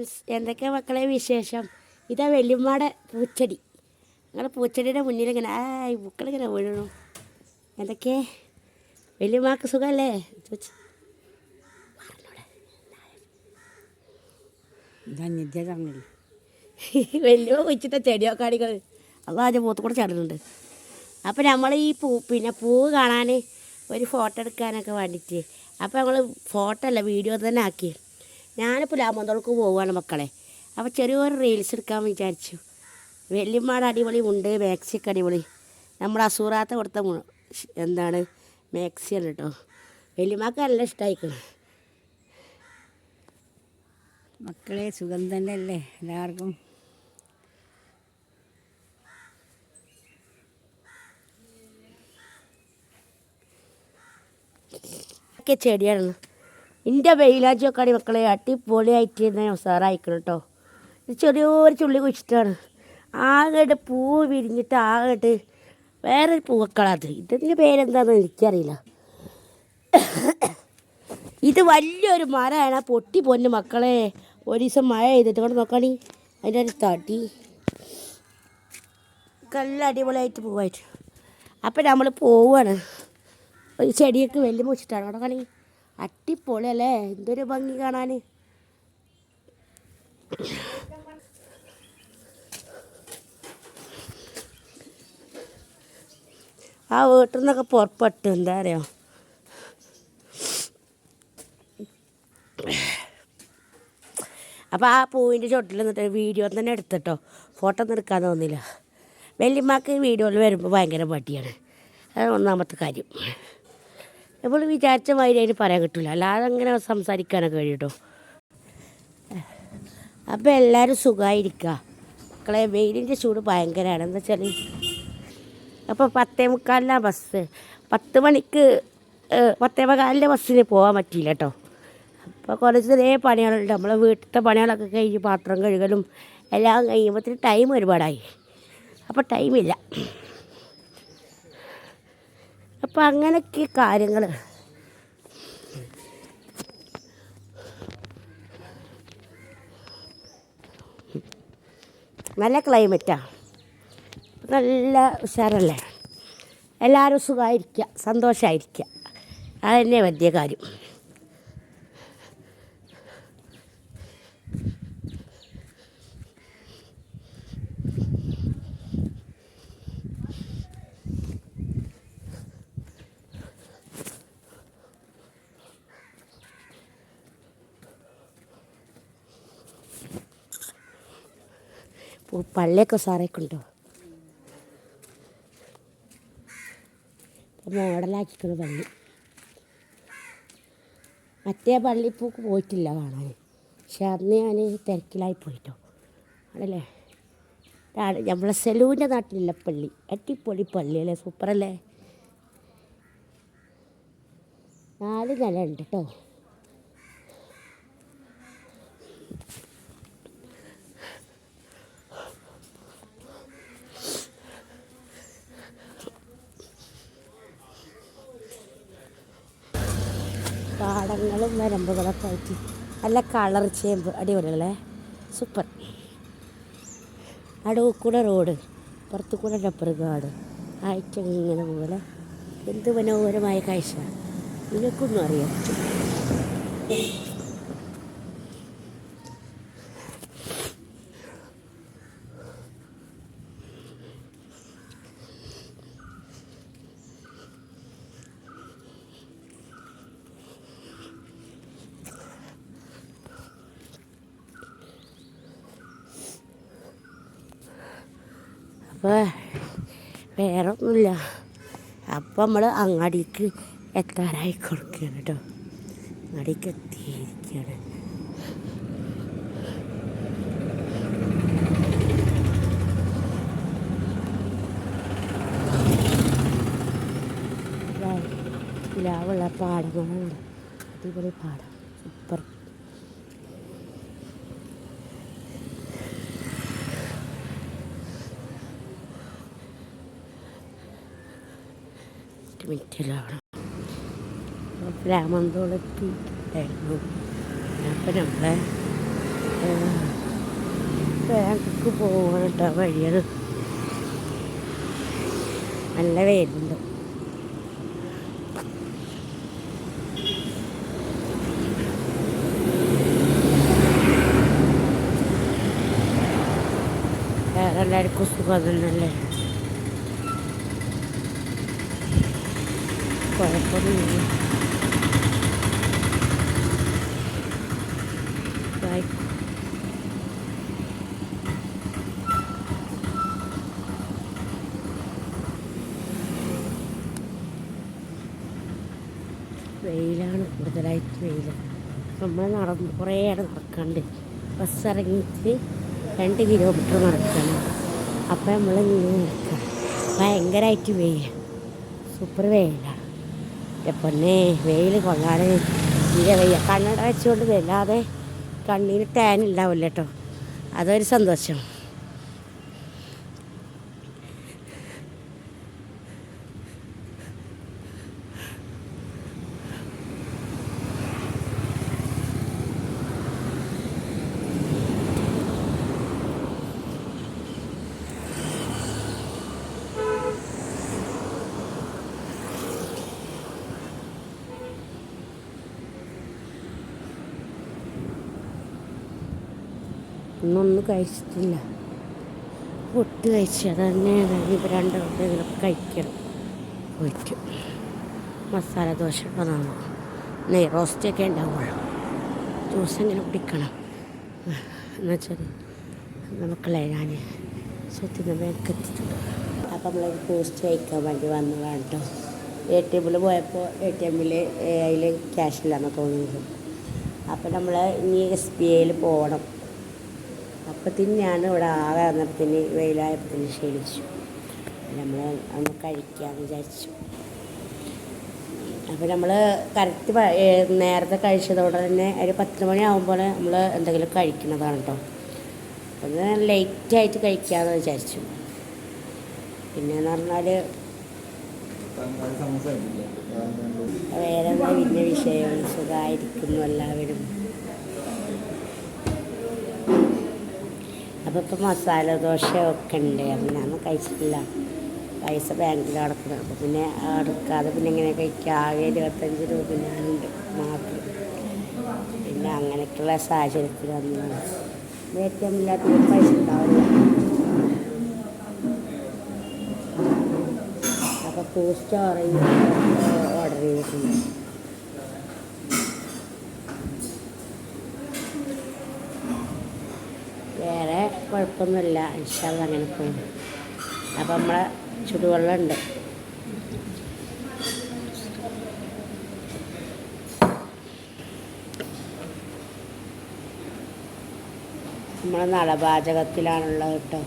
Friends എന്തൊക്കെ മക്കളെ വിശേഷം? ഇതാ വെല്ലുമ്മാടെ പൂച്ചെടി. ഞങ്ങൾ പൂച്ചെടിയുടെ മുന്നിൽ ഇങ്ങനെ ആ പൂക്കളിങ്ങനെ വീഴണു എന്തൊക്കെ? വെല്ലുമാക്ക് സുഖമല്ലേ ചോദിച്ചു. വലിയ കുഴിച്ചിട്ട ചെടിയോ കാണികൾ അത് ആദ്യം പൂത്ത് കൂടെ ചാടുന്നുണ്ട്. അപ്പം നമ്മൾ ഈ പൂ പിന്നെ പൂവ് കാണാൻ ഒരു ഫോട്ടോ എടുക്കാനൊക്കെ വേണ്ടിയിട്ട് അപ്പോൾ ഞങ്ങൾ ഫോട്ടോ അല്ല വീഡിയോ തന്നെ ആക്കി ഞാനിപ്പോൾ ലാമന്തോൾക്ക് പോവുകയാണ് മക്കളെ. അപ്പോൾ ചെറിയൊരു റീൽസ് എടുക്കാൻ വിചാരിച്ചു. വെല്ലിമ്മാട് അടിപൊളി ഉണ്ട് മാക്സിയൊക്കെ അടിപൊളി. നമ്മൾ അസൂറാത്ത കൊടുത്ത എന്താണ് മാക്സിയാണ് കേട്ടോ വെല്ലിമാക്ക് നല്ല ഇഷ്ടമായിക്കണം മക്കളെ സുഖം തന്നെ അല്ലേ എല്ലാവർക്കും? ഒക്കെ ചെടിയാണ്. എന്റെ വെയിലാജൊക്കെ മക്കളെ അടിപൊളിയായിട്ട് ഞാൻ ഉസാറായിക്കണം കേട്ടോ ഇത് ചെറിയൊരു ചുള്ളി കുഴിച്ചിട്ടാണ്. ആകെട്ട് പൂ വിരിഞ്ഞിട്ട് ആകെട്ട് വേറൊരു പൂവക്കളാത്. ഇതിന്റെ പേരെന്താണെന്ന് എനിക്കറിയില്ല. ഇത് വലിയൊരു മരമാണ് പൊട്ടി പൊന്ന് മക്കളെ ഒരു ദിവസം മഴ ചെയ്തിട്ട് കൊണ്ട് നോക്കണി. അതിന്റെ ഒരു തടി. നല്ല അടിപൊളിയായിട്ട് പോവായിട്ട്. അപ്പം നമ്മൾ പോവാണ്. ഒരു ചെടിയൊക്കെ വലിയ മുച്ചിട്ടാണ് അവിടെ കാണി അല്ലേ എന്തൊരു ഭംഗി കാണാൻ ആ വീട്ടിൽ നിന്നൊക്കെ പുറപ്പെട്ടു. എന്താ അറിയോ? അപ്പോൾ ആ പൂവിന്റെ ചോട്ടിൽ നിന്നിട്ട് വീഡിയോ തന്നെ എടുത്തിട്ടോ. ഫോട്ടോ ഒന്നും എടുക്കാൻ തോന്നില്ല വല്യമ്മക്ക് വീഡിയോയിൽ വരുമ്പോൾ ഭയങ്കര മടിയാണ്. അതാണ് ഒന്നാമത്തെ കാര്യം. നമ്മൾ വിചാരിച്ച മാതിരി അതിന് പറയാൻ കിട്ടില്ല അല്ലാതെ അങ്ങനെ സംസാരിക്കാനൊക്കെ കഴിയട്ടോ. അപ്പോൾ എല്ലാവരും സുഖമായിരിക്കുക മക്കളെ വെയിലിന്റെ ചൂട് ഭയങ്കരമാണ് എന്താ വെച്ചാൽ അപ്പോൾ പത്തേ മുക്കാലിനാണ് ബസ്. പത്ത് മണിക്ക് പത്തേ മുക്കാലിന്റെ ബസ്സിന് പോകാൻ പറ്റിയില്ല കേട്ടോ അപ്പോൾ കുറച്ച് ചെറിയ പണികളുണ്ട്. നമ്മളെ വീട്ടിലത്തെ പണികളൊക്കെ കഴിഞ്ഞ് പാത്രം കഴുകലും എല്ലാം കഴിയുമ്പോഴത്തേന് ടൈം ഒരുപാടായി. അപ്പോൾ ടൈമില്ല. അപ്പോൾ അങ്ങനെയൊക്കെ കാര്യങ്ങൾ നല്ല ക്ലൈമറ്റാണ് നല്ല ഉഷാറല്ലേ? എല്ലാവരും സുഖമായിരിക്കുക സന്തോഷമായിരിക്കുക അതന്നെ തന്നെ വലിയ കാര്യം. പള്ളിയൊക്കെ സാറൊക്കെ ഉണ്ടോ മോഡലാക്കിക്കുന്ന പള്ളി. മറ്റേ പള്ളിപ്പൂക്ക് പോയിട്ടില്ല കാണാൻ. പക്ഷെ അന്ന് ഞാൻ തിരക്കിലായി പോയിട്ടോ. ആണല്ലേ? നമ്മളെ സെലൂന്റെ നാട്ടിലുള്ള പള്ളി. അടിപൊളി പള്ളിയല്ലേ? സൂപ്പറല്ലേ? നാല് നില ഉണ്ട് കേട്ടോ പാടങ്ങളും വരമ്പുകളൊക്കെ ആയിട്ട്. നല്ല കളർ ചേമ്പ്. അടിപൊളിയല്ലേ? സൂപ്പർ. അടുവ് കൂടെ റോഡ്. പുറത്തു കൂടെ റബ്ബർ കാട്. ആയിട്ടിങ്ങനെ പോലെ. എന്ത് മനോഹരമായ കാഴ്ച. നിനക്കൊന്നും അറിയാം. അപ്പോൾ വേറെ ഒന്നുമില്ല അപ്പം നമ്മൾ അങ്ങാടിക്ക് എത്താറായി കൊടുക്കുകയാണ് കേട്ടോ അങ്ങാടിക്ക് എത്തിയിരിക്കുകയാണ് ഇലാവുള്ള പാടങ്ങളാണ് അടിപൊളി പാടം. സൂപ്പർ. മിനിറ്റിലാണ് രാമന്തോളെത്തിയിട്ടുണ്ടായിരുന്നു അപ്പം നമ്മളെ ബാങ്കിക്ക് പോകണം കേട്ടോ വഴിയത്. നല്ല വേറെ എല്ലാവർക്കും സുഖം തന്നെയല്ലേ? കുഴപ്പമൊന്നുമില്ല ബൈ വെയിലാണ് കൂടുതലായിട്ട് വെയിൽ നമ്മൾ നടന്ന് കുറേ ഇടം നടക്കാണ്ട്. ബസ് ഇറങ്ങിയിട്ട് രണ്ട് കിലോമീറ്റർ നടക്കണം. അപ്പം നമ്മൾ ഇങ്ങനെ നടക്കുക ഭയങ്കരമായിട്ട് വെയിൽ സൂപ്പർ വെയിലാണ് എന്റെ പൊന്നെ വെയിൽ കൊള്ളാതെ തീരെ വയ്യ. കണ്ണട വെച്ചുകൊണ്ട് വല്ലാതെ കണ്ണിന് ടാൻ ഉണ്ടാവില്ല കേട്ടോ അതൊരു സന്തോഷം. ഇന്നൊന്നും കഴിച്ചിട്ടില്ല. പൊട്ട് കഴിച്ച്. അത് തന്നെ ഇപ്പം രണ്ട് ഇതിലൊക്കെ കഴിക്കണം. പോയിട്ട് മസാല ദോശ ഉള്ളതാണ് നെയ് റോസ്റ്റൊക്കെ ഉണ്ടാവുള്ളൂ ജ്യൂസ് എങ്ങനെ കുടിക്കണം. എന്നുവെച്ചാൽ നമുക്കല്ലേ ഞാൻ സ്വത്തിന് ബാങ്ക് അപ്പം നമ്മൾ പോസ്റ്റ് കഴിക്കാൻ വേണ്ടി വന്നതാണ് കേട്ടോ എ ടി എമ്മിൽ പോയപ്പോൾ എ ടി എമ്മിൽ അതിൽ ക്യാഷ് ഇല്ലാന്ന് തോന്നിയത് അപ്പം നമ്മൾ ഇനി എസ് ബി ഐയിൽ പോകണം അപ്പത്തിന് ഞാൻ ഇവിടെ ആകെ വന്നപ്പത്തിന് വെയിലായപ്പത്തിന് ക്ഷീണിച്ചു. നമ്മൾ ഒന്ന് കഴിക്കാമെന്ന് വിചാരിച്ചു. അപ്പോൾ നമ്മൾ കറക്റ്റ് നേരത്തെ കഴിച്ചതോടെ തന്നെ ഒരു പത്ത് മണിയാകുമ്പോൾ നമ്മൾ എന്തെങ്കിലും കഴിക്കുന്നതാണ് കേട്ടോ അത് ലേറ്റായിട്ട് കഴിക്കാമെന്ന് വിചാരിച്ചു. പിന്നെയെന്ന് പറഞ്ഞാൽ വേറെ എന്താ പിന്നെ വിഷയം? സുഖമായിരിക്കുന്നു എല്ലാവരും. അപ്പോൾ ഇപ്പോൾ മസാല ദോശയൊക്കെ ഒക്കെ ഉണ്ട്. അപ്പം ഞാൻ കഴിച്ചിട്ടില്ല. പൈസ ബാങ്കിൽ അടക്കുന്നത് അപ്പോൾ പിന്നെ അടക്കാതെ പിന്നെ ഇങ്ങനെ കഴിക്കുക ആകെ ഇരുപത്തഞ്ച് രൂപ ഞാനുണ്ട് മാത്രം പിന്നെ അങ്ങനെയൊക്കെയുള്ള സാഹചര്യത്തിൽ വന്നതാണ് ഏറ്റവും ഇല്ലാത്ത പൈസ ഉണ്ടാവില്ല. അപ്പോൾ ഓറഞ്ച് ഓർഡർ ചെയ്തിട്ടുണ്ട് വേറെ കുഴപ്പമൊന്നുമില്ല. ഇൻഷാല്ല അങ്ങനെ പോകും അപ്പം നമ്മളെ ചുടുവെള്ളമുണ്ട്. നമ്മളെ നളപാചകത്തിലാണുള്ളത് കേട്ടോ.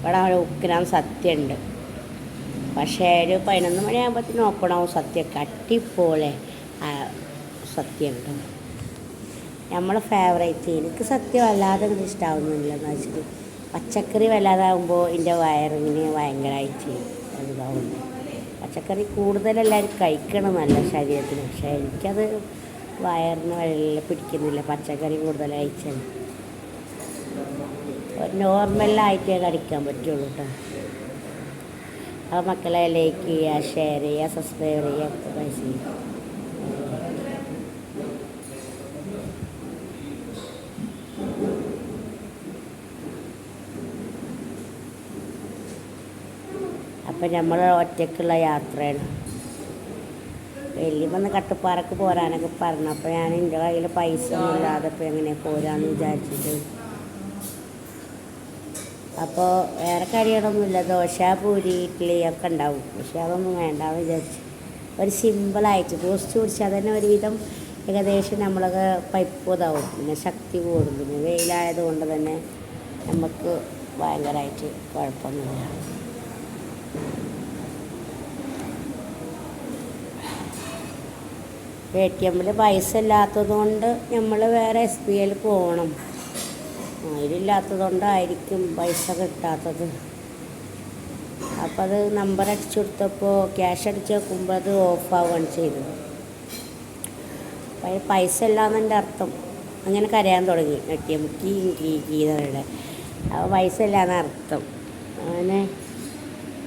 ഇവിടെ ഒരു ഉക്കിനാൻ സത്യമുണ്ട്. പക്ഷേ ഒരു പതിനൊന്ന് മണിയാകുമ്പോഴത്തേക്ക് നോക്കണം സത്യം. കട്ടിപ്പോലെ സത്യം കേട്ടോ നമ്മളെ ഫേവറേറ്റ് എനിക്ക് സത്യം വല്ലാതെ ഒന്നും ഇഷ്ടാവുന്നില്ല എന്ന് വെച്ചിട്ട്. പച്ചക്കറി വല്ലാതാകുമ്പോൾ എന്റെ വയറിന് ഭയങ്കരമായിട്ട് ഇതാവുന്നു. പച്ചക്കറി കൂടുതൽ എല്ലാവരും കഴിക്കണം നല്ല ശരീരത്തിന്. പക്ഷേ എനിക്കത് വയറിന് വെള്ളം പിടിക്കുന്നില്ല. പച്ചക്കറി കൂടുതൽ കഴിച്ചാൽ നോർമലായിട്ടേ കഴിക്കാൻ പറ്റുള്ളൂ കേട്ടോ അപ്പോൾ മക്കളെ ലൈക്ക് ചെയ്യുക ഷെയർ ചെയ്യുക സബ്സ്ക്രൈബ് ചെയ്യുക പൈസ ചെയ്യുക. അപ്പം നമ്മൾ ഒറ്റയ്ക്കുള്ള യാത്രയാണ്. വലിയ കട്ടുപ്പാറക്ക് പോരാനൊക്കെ പറഞ്ഞു. അപ്പോൾ ഞാൻ എന്റെ കയ്യിൽ പൈസ ഒന്നും ഇല്ലാതെ ഇപ്പോൾ എങ്ങനെ പോരാന്ന് വിചാരിച്ചിട്ട്. അപ്പോൾ വേറെ കറികളൊന്നുമില്ല ദോശ പൂരി ഇഡ്ഡലി ഒക്കെ ഉണ്ടാവും. പക്ഷേ അതൊന്നും വേണ്ടാന്ന് വിചാരിച്ചു. ഒരു സിമ്പിളായിട്ട് ടോസ്റ്റ് കുടിച്ചാൽ തന്നെ ഒരുവിധം ഏകദേശം നമ്മളൊക്കെ പൈപ്പ് ഇതാവും. പിന്നെ ശക്തി കൂടും. പിന്നെ വെയിലായത് കൊണ്ട് തന്നെ നമുക്ക് ഭയങ്കരമായിട്ട് കുഴപ്പമൊന്നുമില്ല. എ ടി എമ്മിൽ പൈസ ഇല്ലാത്തത് കൊണ്ട് നമ്മൾ വേറെ എസ് ബി ഐയിൽ പോകണം അതിലില്ലാത്തതുകൊണ്ടായിരിക്കും പൈസ കിട്ടാത്തത്. അപ്പോൾ അത് നമ്പർ അടിച്ചു കൊടുത്തപ്പോൾ ക്യാഷ് അടിച്ച് വെക്കുമ്പോൾ അത് ഓഫാവുകയാണ് ചെയ്തത്. അപ്പോൾ പൈസ ഇല്ലാന്നെന്റെ അർത്ഥം അങ്ങനെ കരയാൻ തുടങ്ങി. എ ടി എം കീ കീ കീ എന്നുള്ള അപ്പോൾ പൈസ ഇല്ലാന്ന് അർത്ഥം അങ്ങനെ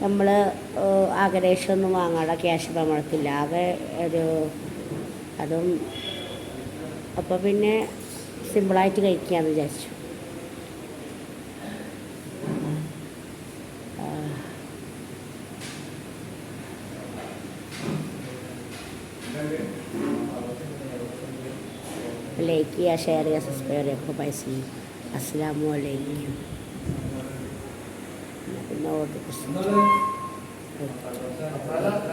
നമ്മൾ ആഗ്രഹിച്ചൊന്നും വാങ്ങാതെ ക്യാഷ് നമ്മൾക്കില്ല ആകെ ഒരു അതും അപ്പോൾ പിന്നെ സിമ്പിളായിട്ട് കഴിക്കാമെന്ന് വിചാരിച്ചു. ലൈക്ക് ചെയ്യുക ഷെയർ ചെയ്യുക സബ്സ്ക്രൈബ് ചെയ്യുക. അപ്പോൾ പൈസ അസ്സാം വലൈക്കും പിന്നെ ഓർഡർ